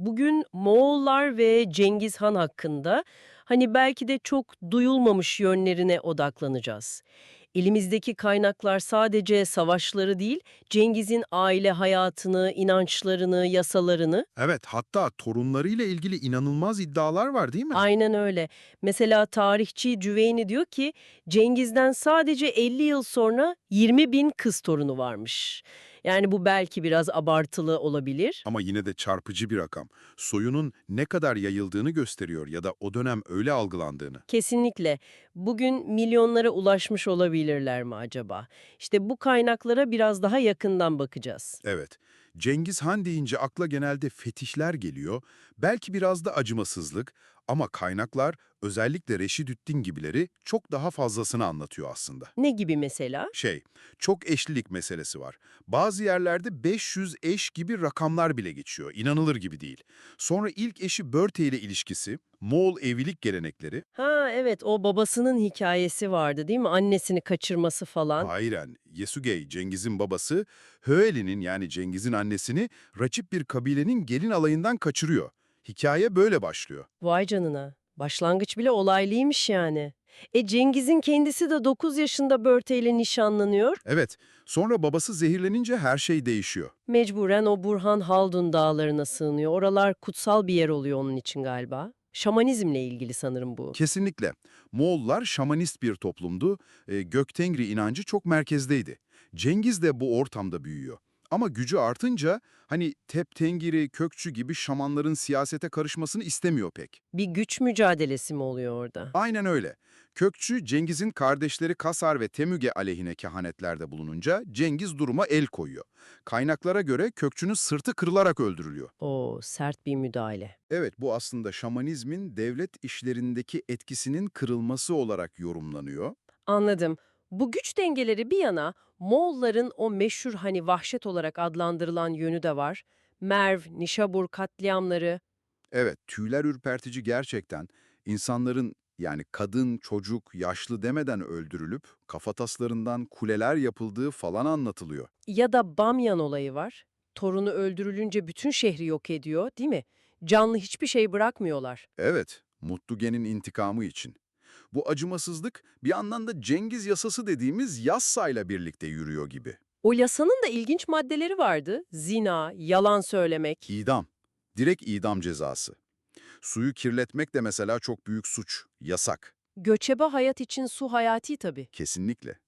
Bugün Moğollar ve Cengiz Han hakkında hani belki de çok duyulmamış yönlerine odaklanacağız. Elimizdeki kaynaklar sadece savaşları değil, Cengiz'in aile hayatını, inançlarını, yasalarını Evet, hatta torunlarıyla ilgili inanılmaz iddialar var değil mi? Aynen öyle. Mesela tarihçi Cüveyni diyor ki Cengiz'den sadece 50 yıl sonra 20 bin kız torunu varmış. Yani bu belki biraz abartılı olabilir. Ama yine de çarpıcı bir rakam. Soyunun ne kadar yayıldığını gösteriyor ya da o dönem öyle algılandığını. Kesinlikle. Bugün milyonlara ulaşmış olabilirler mi acaba? İşte bu kaynaklara biraz daha yakından bakacağız. Evet, Cengiz Han deyince akla genelde fetişler geliyor, belki biraz da acımasızlık ama kaynaklar özellikle Reşidüddin gibileri çok daha fazlasını anlatıyor aslında. Ne gibi mesela? Şey, çok eşlilik meselesi var. Bazı yerlerde 500 eş gibi rakamlar bile geçiyor, inanılır gibi değil. Sonra ilk eşi Börte ile ilişkisi, Moğol evlilik gelenekleri, Ha evet o babasının hikayesi vardı değil mi? Annesini kaçırması falan. Aynen, Yesugey, Cengiz'in babası, Höeli'nin yani Cengiz'in annesini rakip bir kabilenin gelin alayından kaçırıyor. Hikaye böyle başlıyor. Vay canına. Başlangıç bile olaylıymış yani. E Cengiz'in kendisi de 9 yaşında Börte ile nişanlanıyor. Evet, sonra babası zehirlenince her şey değişiyor. Mecburen o Burhan Haldun dağlarına sığınıyor. Oralar kutsal bir yer oluyor onun için galiba. Şamanizmle ilgili sanırım bu. Kesinlikle. Moğollar şamanist bir toplumdu, e, Göktengri inancı çok merkezdeydi. Cengiz de bu ortamda büyüyor. Ama gücü artınca hani Teptengiri, Kökçü gibi şamanların siyasete karışmasını istemiyor pek. Bir güç mücadelesi mi oluyor orada? Aynen öyle. Kökçü, Cengiz'in kardeşleri Kasar ve Temüge aleyhine kehanetlerde bulununca Cengiz duruma el koyuyor. Kaynaklara göre Kökçü'nün sırtı kırılarak öldürülüyor. Oo sert bir müdahale. Evet, bu aslında şamanizmin devlet işlerindeki etkisinin kırılması olarak yorumlanıyor. Anladım. Bu güç dengeleri bir yana Moğolların o meşhur hani vahşet olarak adlandırılan yönü de var. Merv, Nişabur katliamları. Evet, tüyler ürpertici gerçekten. İnsanların yani kadın, çocuk, yaşlı demeden öldürülüp kafataslarından kuleler yapıldığı falan anlatılıyor. Ya da Bamyan olayı var. Torunu öldürülünce bütün şehri yok ediyor, değil mi? Canlı hiçbir şey bırakmıyorlar. Evet, Mutlugen'in intikamı için. Bu acımasızlık bir yandan da Cengiz yasası dediğimiz yassayla birlikte yürüyor gibi. O yasanın da ilginç maddeleri vardı. Zina, yalan söylemek. İdam, direkt idam cezası. Suyu kirletmek de mesela çok büyük suç, yasak. Göçebe hayat için su hayati tabii. Kesinlikle.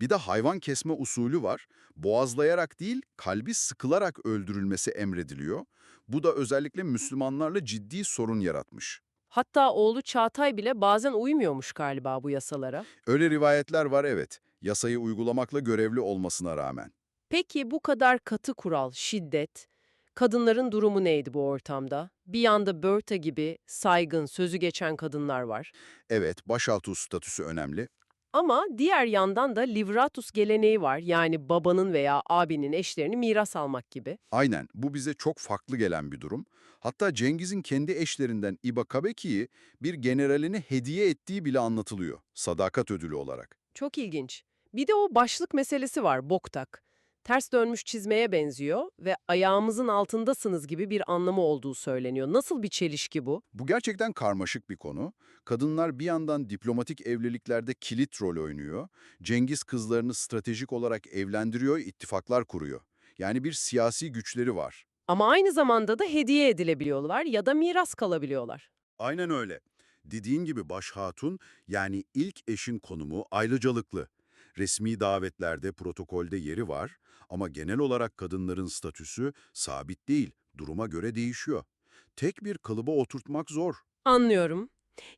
Bir de hayvan kesme usulü var. Boğazlayarak değil, kalbi sıkılarak öldürülmesi emrediliyor. Bu da özellikle Müslümanlarla ciddi sorun yaratmış. Hatta oğlu Çağatay bile bazen uymuyormuş galiba bu yasalara. Öyle rivayetler var evet, yasayı uygulamakla görevli olmasına rağmen. Peki bu kadar katı kural, şiddet, kadınların durumu neydi bu ortamda? Bir yanda Bertha gibi saygın, sözü geçen kadınlar var. Evet, başaltı statüsü önemli. Ama diğer yandan da livratus geleneği var. Yani babanın veya abinin eşlerini miras almak gibi. Aynen, bu bize çok farklı gelen bir durum. Hatta Cengiz'in kendi eşlerinden İba Kabeki'yi bir generaline hediye ettiği bile anlatılıyor, sadakat ödülü olarak. Çok ilginç. Bir de o başlık meselesi var, boktak. Ters dönmüş çizmeye benziyor ve ayağımızın altındasınız gibi bir anlamı olduğu söyleniyor. Nasıl bir çelişki bu? Bu gerçekten karmaşık bir konu. Kadınlar bir yandan diplomatik evliliklerde kilit rol oynuyor. Cengiz kızlarını stratejik olarak evlendiriyor, ittifaklar kuruyor. Yani bir siyasi güçleri var. Ama aynı zamanda da hediye edilebiliyorlar ya da miras kalabiliyorlar. Aynen öyle. Dediğin gibi baş hatun yani ilk eşin konumu ayrıcalıklı. Resmi davetlerde protokolde yeri var ama genel olarak kadınların statüsü sabit değil, duruma göre değişiyor. Tek bir kalıba oturtmak zor. Anlıyorum.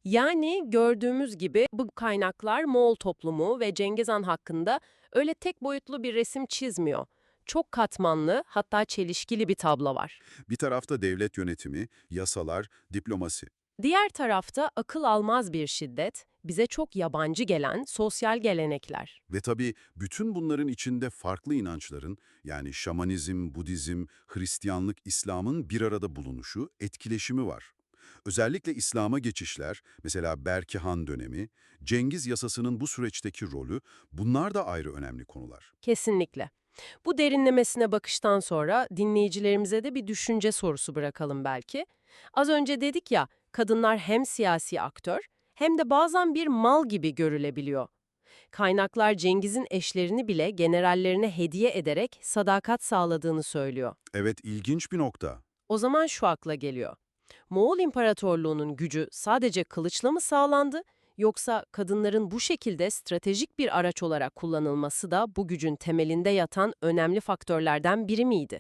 Yani gördüğümüz gibi bu kaynaklar Moğol toplumu ve Cengiz Han hakkında öyle tek boyutlu bir resim çizmiyor. Çok katmanlı, hatta çelişkili bir tablo var. Bir tarafta devlet yönetimi, yasalar, diplomasi. Diğer tarafta akıl almaz bir şiddet, bize çok yabancı gelen sosyal gelenekler. Ve tabii bütün bunların içinde farklı inançların yani şamanizm, Budizm, Hristiyanlık, İslam'ın bir arada bulunuşu, etkileşimi var. Özellikle İslam'a geçişler, mesela Berki Han dönemi, Cengiz yasasının bu süreçteki rolü, bunlar da ayrı önemli konular. Kesinlikle. Bu derinlemesine bakıştan sonra dinleyicilerimize de bir düşünce sorusu bırakalım belki. Az önce dedik ya, kadınlar hem siyasi aktör hem de bazen bir mal gibi görülebiliyor. Kaynaklar Cengiz'in eşlerini bile generallerine hediye ederek sadakat sağladığını söylüyor. Evet, ilginç bir nokta. O zaman şu akla geliyor. Moğol İmparatorluğu'nun gücü sadece kılıçla mı sağlandı, yoksa kadınların bu şekilde stratejik bir araç olarak kullanılması da bu gücün temelinde yatan önemli faktörlerden biri miydi?